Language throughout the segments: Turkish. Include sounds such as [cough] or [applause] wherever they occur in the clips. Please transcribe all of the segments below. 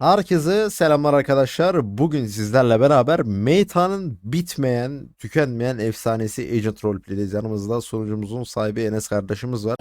Herkese selamlar arkadaşlar. Bugün sizlerle beraber Meta'nın bitmeyen, tükenmeyen efsanesi Agent Roleplay'deyiz. Yanımızda sunucumuzun sahibi Enes kardeşimiz var.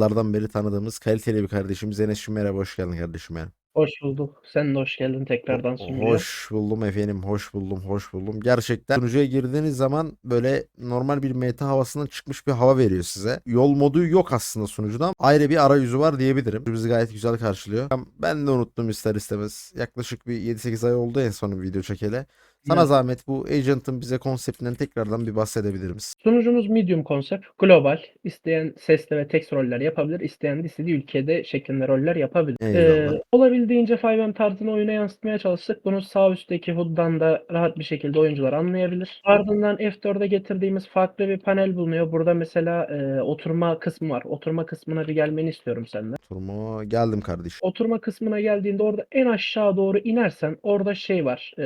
Yıllardan beri tanıdığımız kaliteli bir kardeşimiz Enes'cim merhaba hoş geldin kardeşim benim. Hoş bulduk. Sen de hoş geldin tekrardan sunucuya. Hoş buldum efendim, hoş buldum, hoş buldum. Gerçekten sunucuya girdiğiniz zaman böyle normal bir meta havasından çıkmış bir hava veriyor size. Yol modu yok aslında sunucuda ama ayrı bir arayüzü var diyebilirim. Bizi gayet güzel karşılıyor. Ben de unuttum ister istemez. Yaklaşık bir 7-8 ay oldu en son bir video çekeli. Sana zahmet bu Agent'ın bize konseptinden tekrardan bir bahsedebilir misin? Sunucumuz medium konsept, global. İsteyen sesli ve tekst roller yapabilir, isteyen de istediği ülkede şeklinde roller yapabilir. Eyvallah. Ee, olabildiğince 5M tarzını oyuna yansıtmaya çalıştık. Bunu sağ üstteki HUD'dan da rahat bir şekilde oyuncular anlayabilir. Ardından F4'e getirdiğimiz farklı bir panel bulunuyor. Burada mesela e, oturma kısmı var. Oturma kısmına bir gelmeni istiyorum senden. Turma geldim kardeşim. Oturma kısmına geldiğinde orada en aşağı doğru inersen orada şey var. e,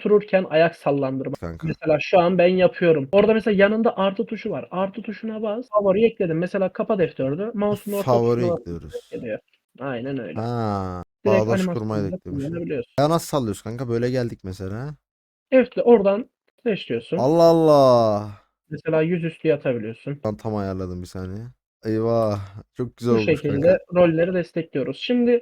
otururken ayak sallandırma. Kanka. Mesela şu an ben yapıyorum. Orada mesela yanında artı tuşu var. Artı tuşuna bas. Favori ekledim. Mesela kapat F4'ü. Mouse'un orta Favori tuşuna ekliyoruz. Geliyor. Aynen öyle. Ha, Direkt bağdaş kurmayı da eklemiş. Ya nasıl sallıyoruz kanka? Böyle geldik mesela. F'le oradan seçiyorsun. Allah Allah. Mesela yüzüstü yatabiliyorsun. Ben tam ayarladım bir saniye. Eyvah. Çok güzel Bu olmuş şekilde kanka. rolleri destekliyoruz. Şimdi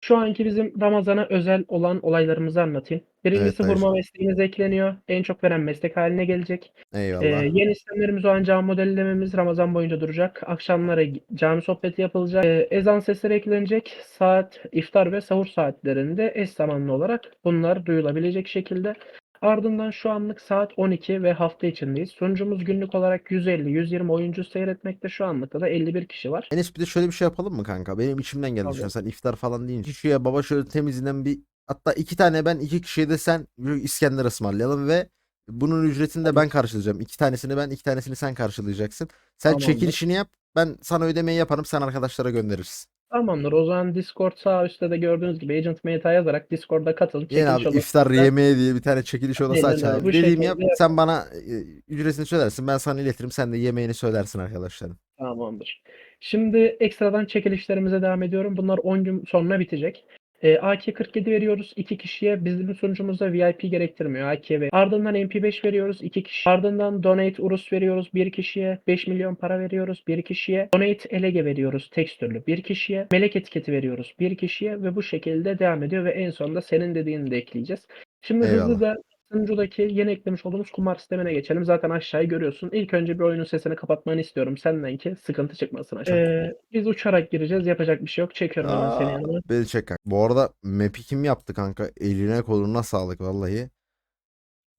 şu anki bizim Ramazan'a özel olan olaylarımızı anlatayım. Birincisi Evet, hurma mesleğiniz ekleniyor. En çok veren meslek haline gelecek. Eyvallah. Ee, yeni sistemlerimiz o an cami modellememiz Ramazan boyunca duracak. Akşamları cami sohbeti yapılacak. Ee, ezan sesleri eklenecek. Saat, iftar ve sahur saatlerinde eş zamanlı olarak bunlar duyulabilecek şekilde. Ardından şu anlık saat 12 ve hafta içindeyiz. Sunucumuz günlük olarak 150-120 oyuncu seyretmekte. Şu anlıkta da 51 kişi var. Enes bir de şöyle bir şey yapalım mı kanka? Benim içimden geldi şu an. Sen iftar falan deyince. Şuraya baba şöyle temizinden bir hatta iki tane ben iki kişiye de sen İskender ısmarlayalım ve bunun ücretini de ben karşılayacağım. İki tanesini ben iki tanesini sen karşılayacaksın. Sen Tamamdır. çekilişini yap. Ben sana ödemeyi yaparım. Sen arkadaşlara gönderirsin. Tamamdır. O zaman Discord sağ üstte de gördüğünüz gibi Agent Meta yazarak Discord'da katılın. Yine abi Çekiliş iftar odasında- yemeği diye bir tane çekiliş odası Aynen aç öyle. abi. Bu Dediğimi yap. şekilde Sen bana e, ücretini söylersin. Ben sana iletirim. Sen de yemeğini söylersin arkadaşlarım. Tamamdır. Şimdi ekstradan çekilişlerimize devam ediyorum. Bunlar 10 gün sonra bitecek. Ee, AK-47 veriyoruz 2 kişiye. Bizim sunucumuzda VIP gerektirmiyor. AK ve ardından MP5 veriyoruz 2 kişi. Ardından Donate Urus veriyoruz 1 kişiye. 5 milyon para veriyoruz 1 kişiye. Donate Elege veriyoruz tekstürlü 1 kişiye. Melek etiketi veriyoruz 1 kişiye ve bu şekilde devam ediyor ve en sonunda senin dediğini de ekleyeceğiz. Şimdi Eyvallah. hızlıca sunucudaki yeni eklemiş olduğumuz kumar sistemine geçelim. Zaten aşağıyı görüyorsun. İlk önce bir oyunun sesini kapatmanı istiyorum senden ki sıkıntı çıkmasın aşağı. Ee, biz uçarak gireceğiz. Yapacak bir şey yok. Çekiyorum hemen seni Aa, yanıma. beni çek kanka. Bu arada map'i kim yaptı kanka? Eline koluna sağlık vallahi.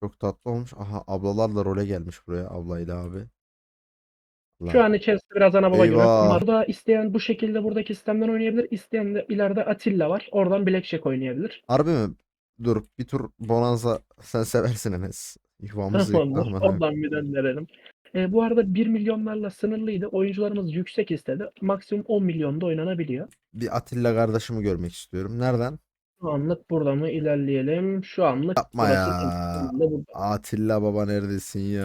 Çok tatlı olmuş. Aha ablalar da role gelmiş buraya ablayla abi. Şu Lan. an içerisinde biraz ana baba gibi Eyvah. kumar. Burada isteyen bu şekilde buradaki sistemden oynayabilir. İsteyen de ileride Atilla var. Oradan Blackjack oynayabilir. Harbi mi? Dur bir tur Bonanza sen seversin Enes. Yuvamızı Tamamdır. yıktı ama. Oradan bir döndürelim. Ee, bu arada 1 milyonlarla sınırlıydı. Oyuncularımız yüksek istedi. Maksimum 10 milyonda oynanabiliyor. Bir Atilla kardeşimi görmek istiyorum. Nereden? Şu anlık burada mı ilerleyelim? Şu anlık Yapma burası ya. burada. Atilla baba neredesin ya?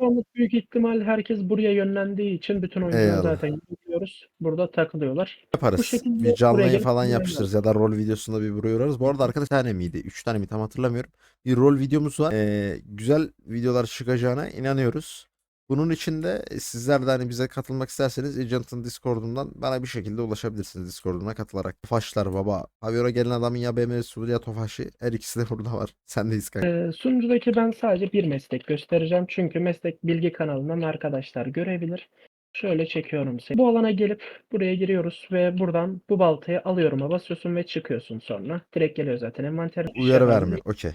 Şu anlık büyük ihtimal herkes buraya yönlendiği için bütün oyuncular Eyvallah. zaten görüyoruz. Burada takılıyorlar. Yaparız. şekilde Bir canlı buraya yayın gelip falan yapıştırırız ya da rol videosunda bir buraya uğrarız. Bu arada arkadaş tane miydi? Üç tane mi tam hatırlamıyorum. Bir rol videomuz var. Ee, güzel videolar çıkacağına inanıyoruz. Bunun için de sizler de hani bize katılmak isterseniz Agent'ın Discord'undan bana bir şekilde ulaşabilirsiniz Discord'una katılarak. Tofaşlar baba. Aviora gelen adamın ya BMW'si ya Tofaş'ı. Her ikisi de [laughs] burada var. Sendeyiz kanka. Ee, sunucudaki ben sadece bir meslek göstereceğim. Çünkü meslek bilgi kanalından arkadaşlar görebilir. Şöyle çekiyorum seni. Bu alana gelip buraya giriyoruz ve buradan bu baltayı alıyorum basıyorsun ve çıkıyorsun sonra. Direkt geliyor zaten envanter. Uyarı Şey vermiyor. Okey.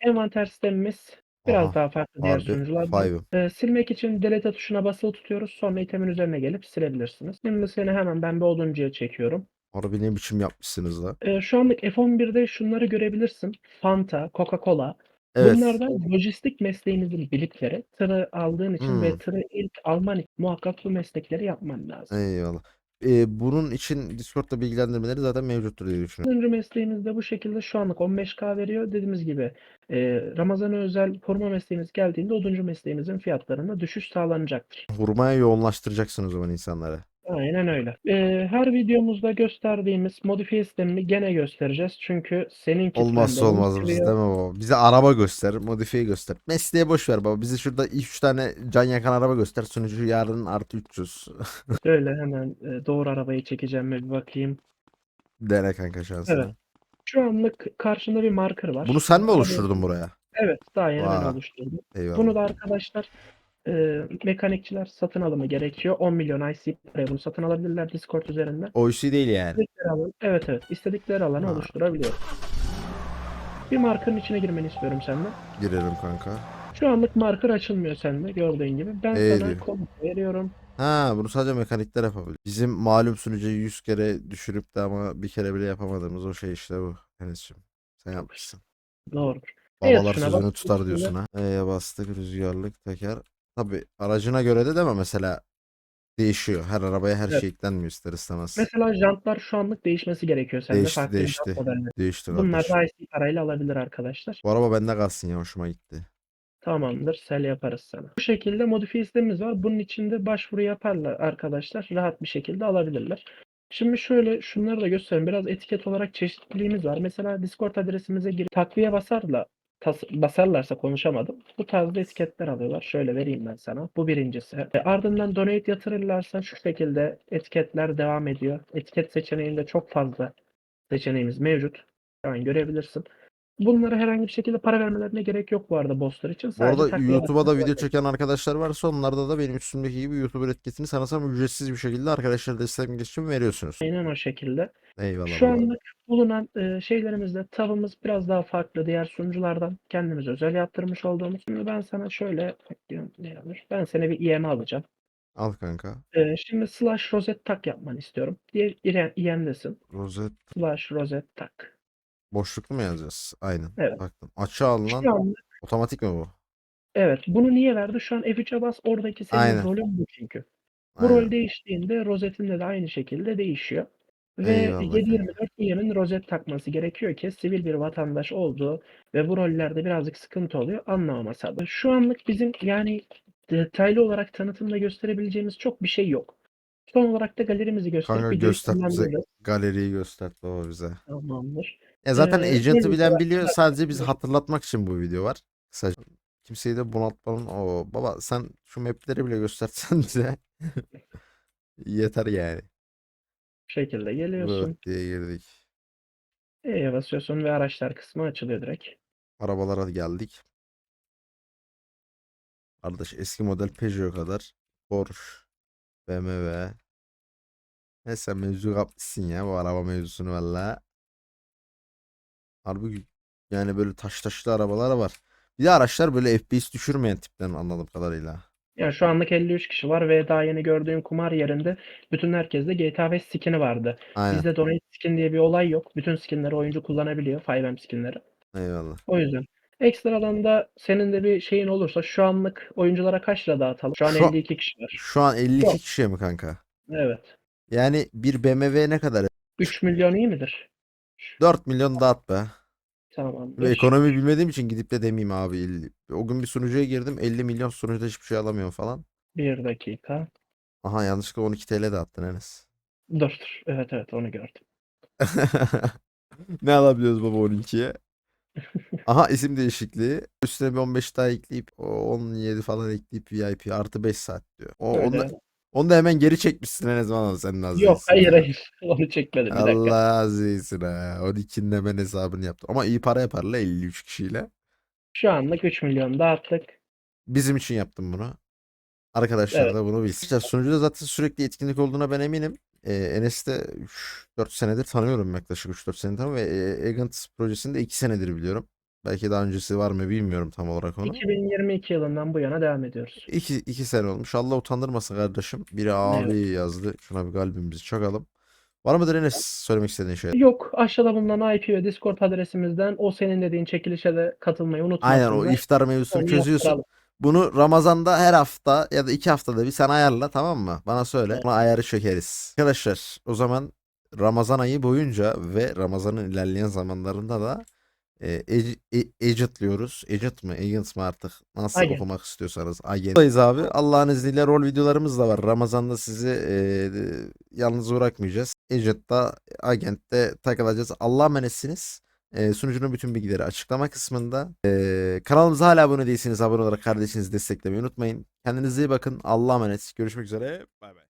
Envanter sistemimiz biraz Aha, daha farklı diğer Harbi sunuculardan. five'ım. Ee, silmek için delete tuşuna basılı tutuyoruz. Sonra itemin üzerine gelip silebilirsiniz. Şimdi seni hemen ben bir oduncuya çekiyorum. Harbi ne biçim yapmışsınız da. Ee, şu anlık F11'de şunları görebilirsin. Fanta, Coca-Cola. Evet. Bunlardan lojistik mesleğinizin bilipleri tırı aldığın için ve Hmm. tırı ilk alman için muhakkak bu meslekleri yapman lazım. Eyvallah. E, bunun için Discord'da bilgilendirmeleri zaten mevcuttur diye düşünüyorum. Dördüncü mesleğimiz de bu şekilde şu anlık 15K veriyor. Dediğimiz gibi e, Ramazan'a özel koruma mesleğimiz geldiğinde oduncu mesleğimizin fiyatlarında düşüş sağlanacaktır. Hurmaya yoğunlaştıracaksın o zaman insanları. Aynen öyle. E, her videomuzda gösterdiğimiz modifiye sistemini gene göstereceğiz. Çünkü senin Olmazsa de olmazımız değil mi baba? Bize araba göster, modifiye göster. Mesleğe boş ver baba. Bize şurada 3 tane can yakan araba göster. Sunucu yarın artı 300. Şöyle [laughs] hemen e, doğru arabayı çekeceğim ve bir bakayım. Dene kanka şansını. Evet. Şu anlık karşında bir marker var. Bunu sen mi oluşturdun buraya? Evet, daha yeni ben Vay. oluşturdum. Eyvallah. Bunu da arkadaşlar e, mekanikçiler satın alımı gerekiyor. 10 milyon IC paraya bunu satın alabilirler Discord üzerinden. O işi değil yani. İstedikleri alan, evet evet istedikleri alanı Ha. oluşturabiliyor. Bir markerın içine girmeni istiyorum senden. Girelim kanka. Şu anlık marker açılmıyor sende gördüğün gibi. Ben Ee sana komut veriyorum. Ha bunu sadece mekanikler yapabilir. Bizim malum sunucuyu 100 kere düşürüp de ama bir kere bile yapamadığımız o şey işte bu. Enes'cim. Sen yapmışsın. Doğrudur. Evet, Babalar şuna sözünü bak. tutar Üstüne- diyorsun ha. E'ye bastık rüzgarlık teker. Tabii aracına göre de deme mesela değişiyor. Her arabaya her Evet. şey eklenmiyor ister istemez. Mesela jantlar şu anlık değişmesi gerekiyor sende. Değişti, farklı değişti. jant modelleri. Değişti Bunlar kardeşim. da IC parayla alabilir arkadaşlar. Bu araba bende kalsın ya hoşuma gitti. Tamamdır. Sel yaparız sana. Bu şekilde modifiye sistemimiz var. Bunun içinde başvuru yaparlar arkadaşlar. Rahat bir şekilde alabilirler. Şimdi şöyle şunları da göstereyim. Biraz etiket olarak çeşitliliğimiz var. Mesela Discord adresimize girip takviye basarla tas- basarlarsa konuşamadım. Bu tarzda etiketler alıyorlar. Şöyle vereyim ben sana. Bu birincisi. E, ardından donate yatırırlarsa şu şekilde etiketler devam ediyor. Etiket seçeneğinde çok fazla seçeneğimiz mevcut. Şu an görebilirsin. Bunlara herhangi bir şekilde para vermelerine gerek yok bu arada bosslar için. Bu Sadece arada takviye YouTube'a da video çeken arkadaşlar varsa onlarda da benim üstümdeki gibi YouTuber etiketini sanırsam ücretsiz bir şekilde arkadaşlar destek için veriyorsunuz. Aynen o şekilde. Eyvallah Şu baba. anlık bulunan e, şeylerimizde tavımız biraz daha farklı diğer sunuculardan kendimiz özel yaptırmış olduğumuz. Şimdi ben sana şöyle bakıyorum ne yazmış. Ben sana bir IM alacağım. Al kanka. E, şimdi slash rozet tak yapmanı istiyorum. Diğer IM, IM'desin. Rozet Slash rozet tak. Boşluklu mu yazacağız? Aynen. Evet. Baktım. Açığa alınan Şu anlık otomatik mi bu? evet bunu niye verdi? Şu an F3'e bas oradaki senin Aynen. rolün bu çünkü. Bu Aynen. rol değiştiğinde rozetinde de aynı şekilde değişiyor. Ve Eyvallah 7/24 IM'in rozet takması gerekiyor ki sivil bir vatandaş olduğu ve bu rollerde birazcık sıkıntı oluyor anlamaması adına. Şu anlık bizim yani detaylı olarak tanıtımda gösterebileceğimiz çok bir şey yok. Son olarak da galerimizi gösterip Kanka videoyu göster bize. sonlandırırız. Galeriyi göster baba bize. Tamamdır. Ya zaten Ee, agent'ı neyse, bilen biliyor. Sadece bizi hatırlatmak için bu video var. Kısaca. Kimseyi de bunaltmanın o baba sen şu mapleri bile göstersen [laughs] bize. Yeter yani. Bu şekilde geliyorsun. Vıh diye girdik. E'ye basıyorsun ve araçlar kısmı açılıyor direkt. Arabalara geldik. Kardeş eski model Peugeot kadar Porsche, BMW. Ne sen mevzu kapmışsın ya bu araba mevzusunu valla. Harbi yani böyle taş taşlı arabalar var. Bir de araçlar böyle FPS düşürmeyen tipten anladığım kadarıyla. Yani şu anlık 53 kişi var ve daha yeni gördüğün kumar yerinde bütün herkeste GTA 5 skin'i vardı. Aynen. Bizde donate skin diye bir olay yok. Bütün skinleri oyuncu kullanabiliyor. 5M skinleri. Eyvallah. O yüzden. Ekstradan da senin de bir şeyin olursa şu anlık oyunculara kaç lira dağıtalım? Şu an Şu- 52 kişi var. Şu an 52 Yok. kişiye mi kanka? Evet. Yani bir BMW ne kadar? 3 milyon iyi midir? 4 milyon dağıt be. Tamamdır. Ve ekonomi bilmediğim için gidip de demeyeyim abi. 50. O gün bir sunucuya girdim 50 milyon sunucuda hiçbir şey alamıyorum falan. Bir dakika. Aha yanlışlıkla 12 TL de attın Enes. Dur dur. Evet evet onu gördüm. [laughs] Ne alabiliyoruz baba 12'ye? [laughs] Aha isim değişikliği. Üstüne bir 15 daha ekleyip o 17 falan ekleyip VIP artı 5 saat diyor. O, Öyle. Onu da hemen geri çekmişsin Enes bana sen az Yok değilsin. hayır hayır. [laughs] Onu çekmedim. Bir dakika. Allah az değilsin ha. 12'nin hemen hesabını yaptım. Ama iyi para yapar la 53 kişiyle. Şu anlık 3 milyon dağıttık. Bizim için yaptım bunu. Arkadaşlar Evet. da bunu bilsin. İşte sunucuda zaten sürekli etkinlik olduğuna ben eminim. Ee, Enes'i de 4 senedir tanıyorum yaklaşık 3-4 senedir tanıyorum ve e, Agent projesini de 2 senedir biliyorum. Belki daha öncesi var mı bilmiyorum tam olarak onu. 2022 yılından bu yana devam ediyoruz. 2 2 sene olmuş. Allah utandırmasın kardeşim. Biri abi yazdı. Şuna bir kalbimizi çakalım. Var mıdır Enes söylemek istediğin şey? Yok aşağıda bulunan IP ve Discord adresimizden o senin dediğin çekilişe de katılmayı unutma. Aynen o iftar mevzusunu Onu çözüyorsun. yaptıralım. Bunu Ramazan'da her hafta ya da iki haftada bir sen ayarla tamam mı? Bana söyle. Ona ayarı çekeriz. Arkadaşlar o zaman Ramazan ayı boyunca ve Ramazan'ın ilerleyen zamanlarında da e, e- Agent'liyoruz. Agent mı? Agent mı artık? Nasıl Agent. okumak istiyorsanız. Agent. Buradayız abi. Allah'ın izniyle rol videolarımız da var. Ramazan'da sizi e, yalnız bırakmayacağız. Agent'ta, Agent'te takılacağız. Allah'a emanetsiniz. E, sunucunun bütün bilgileri açıklama kısmında. E, kanalımıza hala abone değilseniz abone olarak kardeşinizi desteklemeyi unutmayın. Kendinize iyi bakın. Allah'a emanet. Görüşmek üzere. Bay bay.